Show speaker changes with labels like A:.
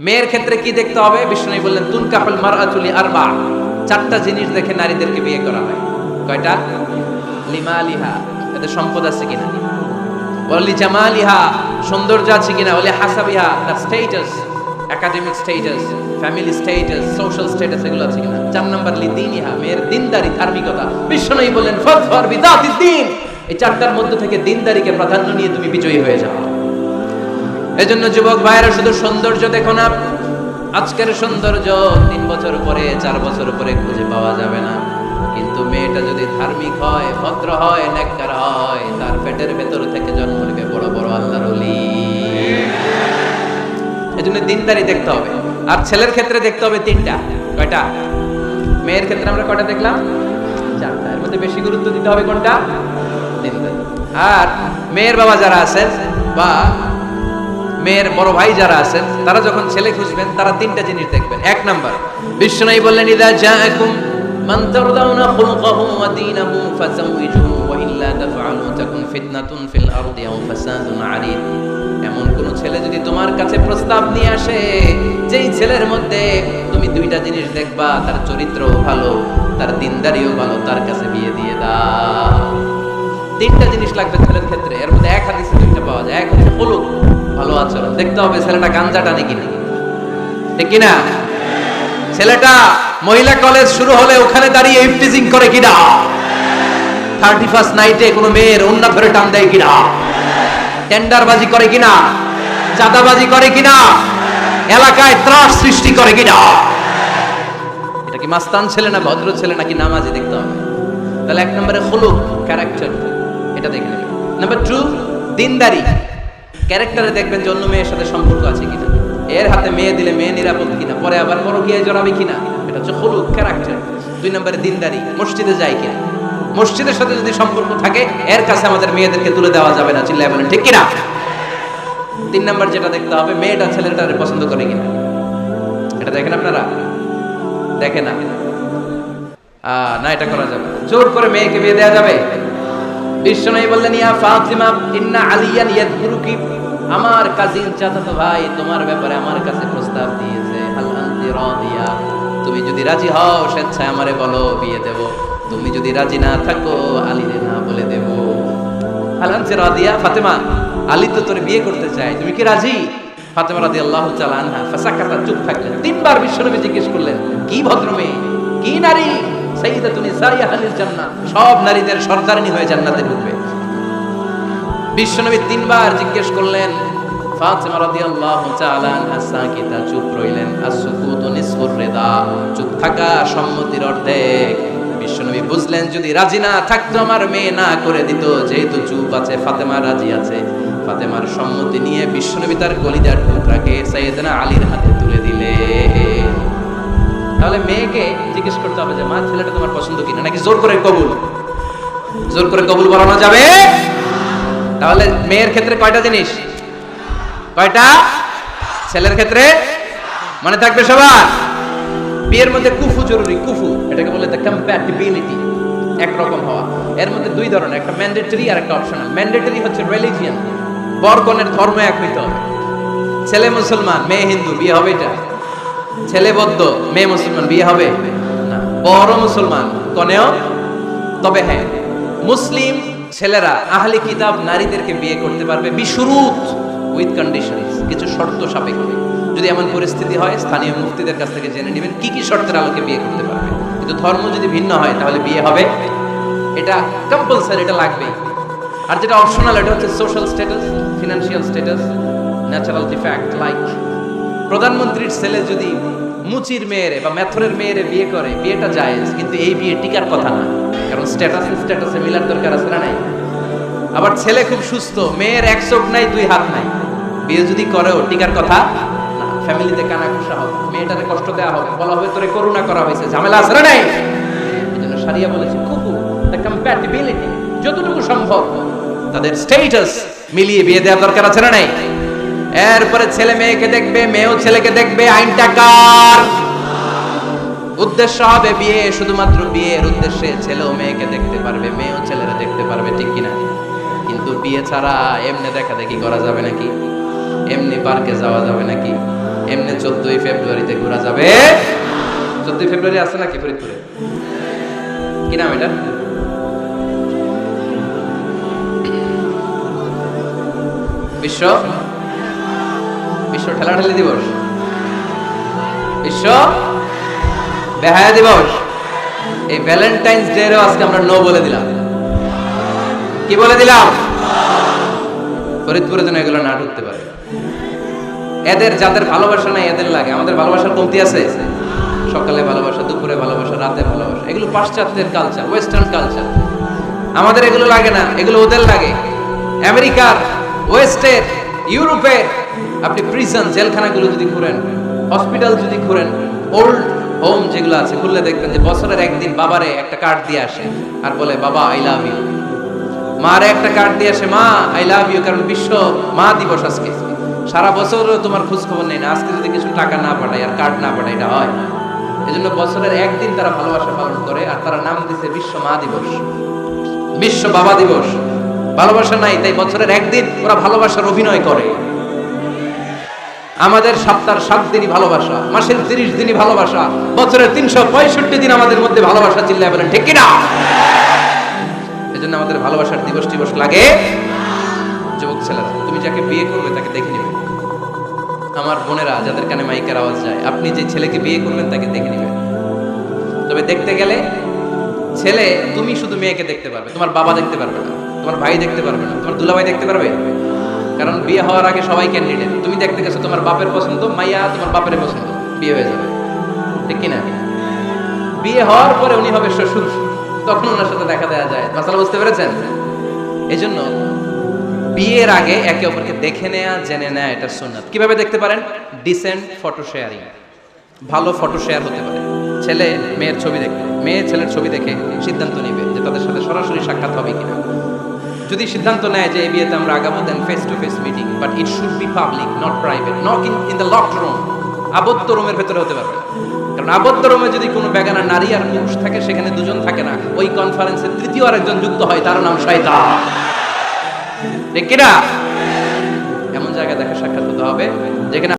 A: মেয়ের ক্ষেত্রে কি দেখতে হবে? বিষ্ণু বললেন তুন কাপল মারাতুলি আরবা চারটা জিনিস দেখে নারীদেরকে বিয়ে করা হয়। কয়টা? লিমা লিহা এদের সম্পদ আছে কিনা? বলি জামালিহা, সৌন্দর্য আছে কিনা? বলে হাসাবিহা তার status academic status family status social status এগুলো আছে কিনা? চার নাম্বার, লি দিনিহা, মেয়ের দিনদারি, ধার্মিকতা। বিষ্ণু বললেন ফর বিদাতি দিন। এই চারটার মধ্যে থেকে দিনদারিকে প্রাধান্য নিয়ে তুমি বিজয়ী হয়ে যাও। এজন্য যুবক ভাইয়েরা, শুধু সৌন্দর্য দেখো না। আজকের সৌন্দর্য তিন বছর পরে, চার বছর পরে খুঁজে পাওয়া যাবে না। কিন্তু মেয়েটা যদি ধার্মিক হয়, ভদ্র হয়, নেককার হয়, তার পেটের ভেতর থেকে জন্ম নেবে বড় বড় আল্লাহর অলি এজন্য দিনদারি দেখতে হবে। আর ছেলের ক্ষেত্রে দেখতে হবে তিনটা। কয়টা? মেয়ের ক্ষেত্রে আমরা কয়টা দেখলাম? চারটা। এর মধ্যে বেশি গুরুত্ব দিতে হবে কোনটা? আর মেয়ের বাবা যারা আছেন বা মেয়ের বড় ভাই যারা আছেন, তারা যখন ছেলে খুঁজবেন, তারা তিনটা জিনিস দেখবেন। এক নাম্বার বিশ্বনাই বললেন, ইদা ফাসাদুন আরিদ এমন কোন ছেলে যদি তোমার কাছে প্রস্তাব নিয়ে আসে, যেই ছেলের মধ্যে তুমি দুইটা জিনিস দেখবা, তার চরিত্র ভালো, তার দিনদারিও ভালো, তার কাছে বিয়ে দিয়ে দাও। তিনটা জিনিস লাগবে ছেলের ক্ষেত্রে। এর মধ্যে এক হাদিসে দুইটা পাওয়া যায়। এক হচ্ছে ভালো আচরণ। দেখতে হবে ছেলেটা গাঞ্জা টানে কিনা। ঠিক কিনা? ছেলেটা মহিলা কলেজ শুরু হলে ওখানে দাঁড়িয়ে ইফটিজিং করে কিনা? থার্টি ফার্স্ট নাইটে কোনো মেয়ের অন্য ধরে টান দেয় কিনা? টেন্ডারবাজি করে কিনা? চাঁদাবাজি করে কিনা? এলাকায় ত্রাস সৃষ্টি করে কিনা? এটা কি মাস্তান ছেলে না ভদ্র ছেলে নাকি নামাজি দেখতে হবে। তাহলে এক নম্বরে হলুক ক্যারেক্টার এটা দেখে নেবেন নাম্বার টু দিনদারি। ক্যারেক্টারে দেখবেন যে অন্য মেয়ের সাথে সম্পর্ক আছে কিনা। এর হাতে মেয়ে দিলে মেয়ে নিরাপদ কিনা, পরে আবার বড় গিয়ে জড়াবে কিনা, এটা হচ্ছে হলুক ক্যারেক্টার দুই নম্বরে দিনদারি, মসজিদে যায় কিনা। মসজিদের সাথে যদি সম্পর্ক থাকে, এর কাছে আমাদের মেয়েদেরকে তুলে দেওয়া যাবে না, চিল্লায় বলেন, ঠিক কিনা? তিন নম্বর যেটা দেখতে হবে, মেয়েটা ছেলেটারে পছন্দ করে কিনা। এটা দেখেন আপনারা? দেখে না। না, এটা করা যাবে। জোর করে মেয়েকে বিয়ে দেওয়া যাবে? বিশ্বনবী বললেন, ইয়া ফাতিমা, ইন্না আলিয়ান ইয়াদকুরুকি। আমার কাজিন চাচাতো ভাই তোমার ব্যাপারে আমার কাছে প্রস্তাব দিয়েছে। হাল আনতি রাদিয়া। তুমি যদি রাজি হও, স্বেচ্ছায় আমারে বলো, বিয়ে দেব। তুমি যদি রাজি না থাকো, আলীরে না বলে দেব। হাল আনতি রাদিয়া, ফাতেমা, আলী তো তোর বিয়ে করতে চায়। তুমি কি রাজি? ফাতেমা রাদিয়াল্লাহু তাআলা আনহা ফাসাকাতা, চুপ থাকলেন। তিনবার বিশ্বনবী জিজ্ঞেস করলেন, কি ভদ্র মেয়ে কি নারী? সব নারীদের হয়ে জান্নাতে ঢুকবে বিশ্বনবী তিনবার জিজ্ঞেস করলেন সম্মতির বুঝলেন, যদি রাজি না থাকতো, আমার মেয়ে না করে দিত। যেহেতু চুপ আছে, ফাতেমা রাজি আছে। ফাতেমার সম্মতি নিয়ে বিশ্বনবী তার কলিজার টুকরাকে আলীর হাতে তুলে দিলেন। তাহলে মেয়েকে জিজ্ঞেস করতে হবে যে, মা, ছেলেটা তোমার পছন্দ কিনা? নাকি জোর করে কবুল? জোর করে কবুল বলানো যাবে? তাহলে মেয়ের ক্ষেত্রে কয়টা জিনিস? কয়টা? ছেলের ক্ষেত্রে? মনে থাকবে সবার? বিয়ের মধ্যে কুফু জরুরি, কুফু। এটাকে বলে দ্য কম্প্যাটিবিলিটি একরকম হওয়া। এর মধ্যে দুই ধরনের, একটা ম্যান্ডেটরি আর একটা অপশনাল ম্যান্ডেটরি হচ্ছে রিলিজিয়ান বরকনের ধর্ম এক হইতে হবে। ছেলে মুসলমান, মেয়ে হিন্দু, বিয়ে হবে এটা। ছেলে বদ্ধ মেয়ে মুসলমান, বিয়ে হবে? বড় মুসলমান, কনেও? তবে হ্যাঁ মুসলিম ছেলেরা আহলি কিতাব নারীদেরকে বিয়ে করতে পারবে বিশুরুত উইথ কন্ডিশনস কিছু শর্ত সাপেক্ষে। যদি এমন পরিস্থিতি হয়, স্থানীয় মুফতিদের কাছ থেকে জেনে নেবেন কি কি শর্তের আলোকে বিয়ে করতে পারবে। কিন্তু ধর্ম যদি ভিন্ন হয়, তাহলে বিয়ে হবে? এটা কম্পালসারি এটা লাগবে আর যেটা অপশনাল এটা হচ্ছে social status financial status natural defect like প্রধানমন্ত্রীর ছেলে যদি মুচির মেয়েরে বা মেথরের মেয়েরে বিয়ে করে, বিয়েটা যায় কিন্তু এই বিয়ে টিকার কথা না। কারণ স্ট্যাটাস স্ট্যাটাসে মিলার দরকার আছে না নাই? আবার ছেলে খুব সুস্থ, মেয়ের এক চোখ নাই, দুই হাত নাই। বিয়ে যদি করেও, টিকার কথা ফ্যামিলিতে কানা ঘুষা হোক, মেয়েটারে কষ্ট দেওয়া হোক, বলা হবে তোরে করুণা করা হয়েছে, ঝামেলা আছে না নাই? এই জন্য সারিয়া বলেছে খুকু দ্য কম্প্যাটিবিলিটি যতটুকু সম্ভব, তাদের স্টেটাস মিলিয়ে বিয়ে দেওয়ার দরকার আছে না নাই? এরপরে ছেলে মেয়েকে দেখবে, মেয়েও ছেলেকে দেখবে, আইনটা কার? উদ্দেশ্য হবে বিয়ে, শুধুমাত্র বিয়ের উদ্দেশ্যে ছেলেও মেয়েকে দেখতে পারবে, মেয়েও ছেলেরা দেখতে পারবে, ঠিক কিনা? কিন্তু বিয়ে ছাড়া এমনি দেখা দেখি করা যাবে নাকি? এমনি পার্কে যাওয়া যাবে নাকি? এমনি চোদ্দই ফেব্রুয়ারিতে ঘোরা যাবে? চোদ্দই ফেব্রুয়ারি আছে নাকি ফরিদপুরে? কি নাম এটা? বিশ্ব? বিশ্ব ঠেলাঠেলি দিবস। বিশ্ব বেহায়া দিবস। এই ভ্যালেন্টাইন্স ডে এরও আজকে আমরা নো বলে দিলাম। কি বলে দিলাম? ফরিদপুরে যেন এগুলো না ঢুকতে পারে। এদের যাদের ভালোবাসা নাই, এদের লাগে। আমাদের ভালোবাসার কমতি আছে। সকালে ভালোবাসা, দুপুরে ভালোবাসা, রাতে ভালোবাসা। এগুলো পাশ্চাত্যের কালচার ওয়েস্টার্ন কালচার আমাদের এগুলো লাগে না, এগুলো ওদের লাগে। আমেরিকার ওয়েস্টের ইউরোপের আপনি প্রিজন জেলখানাগুলো যদি ঘুরেন হসপিটাল যদি ঘুরেন ওল্ড হোম যেগুলো আছে, খুললে দেখবেন যে বছরের একদিন বাবারে একটা কার্ড দিয়ে আসে আর বলে, বাবা আই লাভ ইউ মারে একটা কার্ড দিয়ে আসে, মা আই লাভ ইউ কারণ বিশ্ব মা দিবস আজকে। সারা বছর তোমার খোঁজ খবর নেই না, আজকে যদি কিছু টাকা না পাঠায় আর কার্ড না পাঠায়, এটা হয়। এজন্য বছরের একদিন তারা ভালোবাসা পালন করে আর তারা নাম দিছে বিশ্ব মা দিবস। বিশ্ব বাবা দিবস। ভালোবাসা নাই, তাই বছরের একদিন ওরা ভালোবাসার অভিনয় করে। আমাদের সপ্তাহের সাত দিনই ভালোবাসা, মাসের তিরিশ দিনই ভালোবাসা, বছরের তিনশো পঁয়ষট্টি দিন আমাদের মধ্যে ভালোবাসা চিল্লায় বলেন, ঠিক কিনা? এজন্য আমাদের ভালোবাসার দিবস দিবস লাগে। যুবক ছেলেরা, তুমি যাকে বিয়ে করবে তাকে দেখে নেবে। আমার বোনেরা, যাদের কানে মাইকের আওয়াজ যায়, আপনি যে ছেলেকে বিয়ে করবেন তাকে দেখে নেবেন তবে দেখতে গেলে ছেলে তুমি শুধু মেয়েকে দেখতে পারবে, তোমার বাবা দেখতে পারবে না, তোমার ভাই দেখতে পারবে না, তোমার দুলাভাই দেখতে পারবে? কারণ বিয়ে হওয়ার আগে সবাই ক্যান্ডিডেট তুমি দেখতে গেছো, তোমার বাপের পছন্দ, মাইয়া তোমার বাপের পছন্দ, বিয়ে হয়ে যাবে। ঠিক কিনা? বিয়ে হওয়ার পরে উনি হবে শ্বশুর, তখন ওনার সাথে দেখা দেওয়া যায়। মাসালা, বুঝতে পেরেছেন? এই জন্য বিয়ের আগে একে অপরকে দেখে নেয়া, জেনে নেয়া, এটা সুন্নাত। কীভাবে দেখতে পারেন? ডিসেন্ট ফটো শেয়ারিং ভালো ফটো শেয়ার হতে পারে। ছেলে, মেয়ের ছবি দেখবে মেয়ে ছেলের ছবি দেখে সিদ্ধান্ত নিবে যে তাদের সাথে সরাসরি সাক্ষাৎ হবে কিনা। যদি সিদ্ধান্ত নেয় যে এই বিয়েতে আমরা আগাবো then face to face meeting but it should be public not private not in in the locked room আবদ্ধ রুমের ভেতরে হতে পারবে কারণ আবদ্ধ রুমে যদি কোনো বেগানা নারী আর পুরুষ থাকে, সেখানে দুজন থাকে না। ওই কনফারেন্সে তৃতীয় আরেকজন যুক্ত হয়, তার নাম শয়তান। ঠিক কিনা? এমন জায়গায় দেখা সাক্ষাৎ হতে হবে, যেখানে